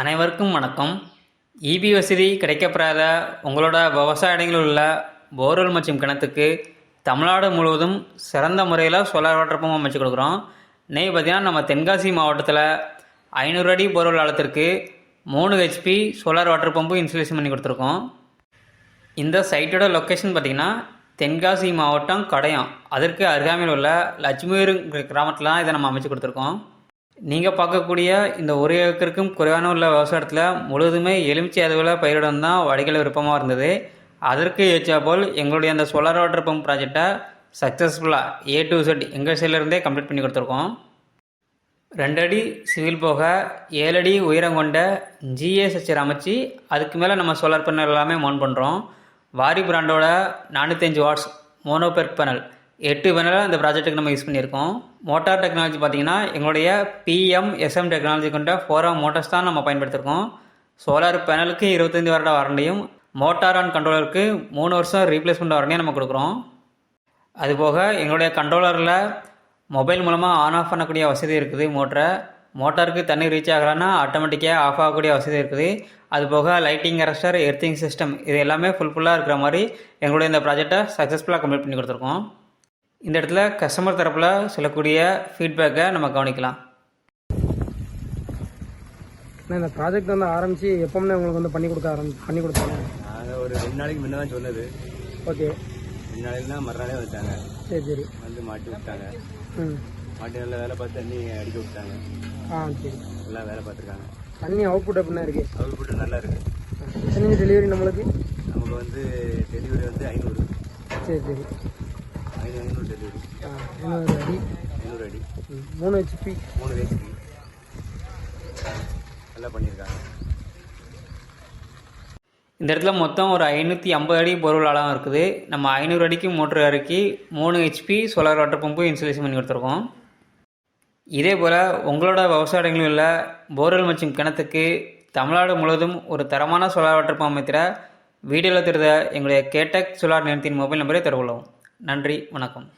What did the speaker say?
அனைவருக்கும் வணக்கம். இபி வசதி கிடைக்கப்பெறாத உங்களோட விவசாய இடங்களில் உள்ள போர்வெல் மற்றும் கிணத்துக்கு தமிழ்நாடு முழுவதும் சிறந்த முறையில் சோலார் வாட்டர் பம்ப் அமைச்சு கொடுக்குறோம். நெய் பார்த்தீங்கன்னா நம்ம தென்காசி மாவட்டத்தில் ஐநூறு அடி போர்வெல் ஆழத்திற்கு மூணு HP solar water pump installation பண்ணி கொடுத்துருக்கோம். இந்த சைட்டோட லொக்கேஷன் பார்த்திங்கன்னா தென்காசி மாவட்டம் கடையம். அதற்கு அருகாமையில் உள்ள லட்சுமியூர் கிராமத்தில் தான் இதை நம்ம அமைச்சு கொடுத்துருக்கோம். நீங்கள் பார்க்கக்கூடிய இந்த ஒரு ஏக்கருக்கும் குறைவான உள்ள விவசாயத்தில் முழுவதுமே எலுமிச்சை அளவில் பயிரிடம் தான் வடிகள் விருப்பமாக இருந்தது. அதற்கு ஏற்றா போல் எங்களுடைய அந்த சோலார் வாட்டர் பம்ப் ப்ராஜெக்டை சக்ஸஸ்ஃபுல்லாக ஏ டு செட் எங்கள் சைட்லேருந்தே கம்ப்ளீட் பண்ணி கொடுத்துருக்கோம். ரெண்டடி சிவில் போக ஏழடி உயரம் கொண்ட ஜிஏ சச்சர் அமைச்சு அதுக்கு மேலே நம்ம சோலார் பேனல் எல்லாமே மவுண்ட் பண்ணுறோம் வாரி பிராண்டோட நானூற்றஞ்சு வாட்ஸ் மோனோபெர்க் பேனல் எட்டு பேனலாக இந்த ப்ராஜெக்ட்டுக்கு நம்ம யூஸ் பண்ணியிருக்கோம். மோட்டார் டெக்னாலஜி பார்த்தீங்கன்னா எங்களுடைய பிஎம் எஸ்எம் டெக்னாலஜி கொண்ட ஃபோரா மோட்டார்ஸ் தான் நம்ம பயன்படுத்திருக்கோம். சோலார் பேனலுக்கு இருபத்தஞ்சி வருட வாரண்டியும் மோட்டார் அண்ட் கண்ட்ரோலருக்கு மூணு வருஷம் ரீப்ளேஸ்மெண்ட் வாரண்டியும் நம்ம கொடுக்குறோம். அதுபோக எங்களுடைய கண்ட்ரோலரில் மொபைல் மூலமாக ஆன் ஆஃப் பண்ணக்கூடிய வசதி இருக்குது மோட்டரை மோட்டாருக்கு தண்ணி ரீச் ஆகலைன்னா ஆட்டோமேட்டிக்காக ஆஃப் ஆகக்கூடிய வசதி இருக்குது. அதுபோக லைட்டிங் அரஸ்டர் எர்த்திங் சிஸ்டம் இது எல்லாமே ஃபுல்ஃபுல்லாக இருக்கிற மாதிரி எங்களுடைய இந்த ப்ராஜெக்டை சக்ஸஸ்ஃபுல்லாக கம்ப்ளீட் பண்ணி கொடுத்துருக்கோம். இந்த இடத்துல கஸ்டமர் தரப்பில் சொல்லக்கூடிய ஃபீட்பேக்கை நம்ம கவனிக்கலாம். அண்ணா, இந்த ப்ராஜெக்ட் வந்து ஆரம்பிச்சு எப்பவுமே உங்களுக்கு வந்து பண்ணி கொடுக்க ஆரம்பி பண்ணி கொடுத்தாங்க நாங்கள் ஒரு ரெண்டு நாளைக்கு முன்ன தான் சொன்னது. ஓகே. ரெண்டு நாளைக்குனா மறுநாளே வந்துட்டாங்க. சரி சரி. வந்து மாட்டி விட்டாங்க. ம். மாட்டி நல்லா வேலை பார்த்து தண்ணி அடிக்க விட்டாங்க. ஆ சரி. நல்லா வேலை பார்த்துருக்காங்க. தண்ணி அவுட்புட் எப்படின்னா இருக்கு? அவுட்புட் நல்லா இருக்கு. எத்தனை டெலிவரி நம்மளுக்கு? நமக்கு வந்து டெலிவரி வந்து ஐநூறு. சரி சரி. ஐநூறு ஐநூறு டெலிவரி ஆ ஐநூறு அடி. ஐநூறு அடி. ம், மூணு ஹெச்பி மூணு வேஸ்க்கு நல்லா பண்ணியிருக்காங்க. இந்த இடத்துல மொத்தம் ஒரு ஐநூற்றி ஐம்பது அடி பொருள் ஆழம் இருக்குது. நம்ம ஐநூறு அடிக்கு மோட்ரு இறக்கி மூணு HP solar water pump installation பண்ணி கொடுத்துருக்கோம். இதே போல் உங்களோட விவசாய இடங்களில் உள்ள போர்வெல் மற்றும் கிணத்துக்கு தமிழ்நாடு முழுவதும் ஒரு தரமான சோலார் வாட்டர் பம்ப் அமைத்திர வீடியோவில் தெரிந்த எங்களுடைய கேட்டக் சோலார் நிறுவனத்தின் மொபைல் நம்பரை கொள்ளவும். நன்றி வணக்கம்.